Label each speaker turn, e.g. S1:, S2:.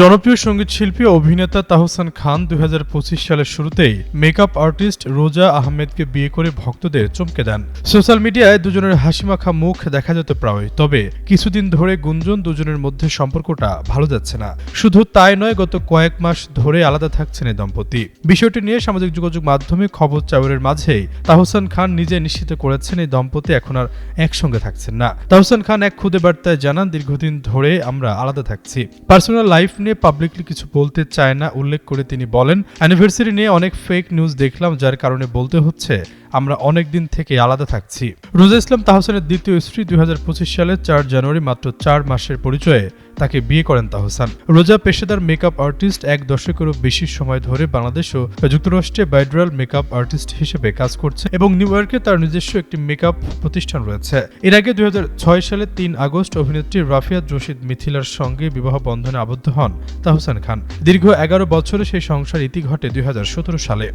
S1: জনপ্রিয় সংগীত শিল্পী অভিনেতা তাহসান খান দু হাজার পঁচিশ সালের শুরুতেই মেকআপ আর্টিস্ট রোজা আহমেদকে বিয়ে করে ভক্তদের চমকে দেন। সোশ্যাল মিডিয়ায় দুজনের হাসিমাখা মুখ দেখা যেত প্রায় তবে কিছুদিন ধরে গুঞ্জন দুজনের মধ্যে সম্পর্কটা ভালো যাচ্ছে না। শুধু তাই নয়, গত কয়েক মাস ধরে আলাদা থাকছেন এই দম্পতি। বিষয়টি নিয়ে সামাজিক যোগাযোগ মাধ্যমে খবর চাউরের মাঝেই তাহসান খান নিজে নিশ্চিত করেছেন এই দম্পতি এখন আর একসঙ্গে থাকছেন না। তাহসান খান এক খুদে বার্তায় জানান, দীর্ঘদিন ধরে আমরা আলাদা থাকছি। পার্সোনাল লাইফ নিয়ে পাবলিকলি কিছু বলতে চায় না, উল্লেখ করে তিনি বলেন অ্যানিভার্সারি নিয়ে অনেক ফেক নিউজ দেখলাম, যার কারণে বলতে হচ্ছে আমরা অনেক দিন থেকে আলাদা থাকছি। রোজা ইসলাম তাহসানের দ্বিতীয় স্ত্রী দুই হাজার পঁচিশ সালের চার জানুয়ারি মাত্র চার মাসের পরিচয়ে তাকে বিয়ে করেন তাহসান। রোজা পেশাদার মেকআপ আর্টিস্ট এক দশকেরও বেশি সময় ধরে বাংলাদেশ ও যুক্তরাষ্ট্রে বাইড্রাল মেকআপ আর্টিস্ট হিসেবে কাজ করছে এবং নিউ ইয়র্কে তার নিজস্ব একটি মেকআপ প্রতিষ্ঠান রয়েছে। এর আগে দুই হাজার ছয় সালে তিন আগস্ট অভিনেত্রী রাফিয়াত রশিদ মিথিলার সঙ্গে বিবাহ বন্ধনে আবদ্ধ হন তাহসান খান। দীর্ঘ এগারো বছরে সেই সংসার ইতি ঘটে দুই হাজার সতেরো সালে।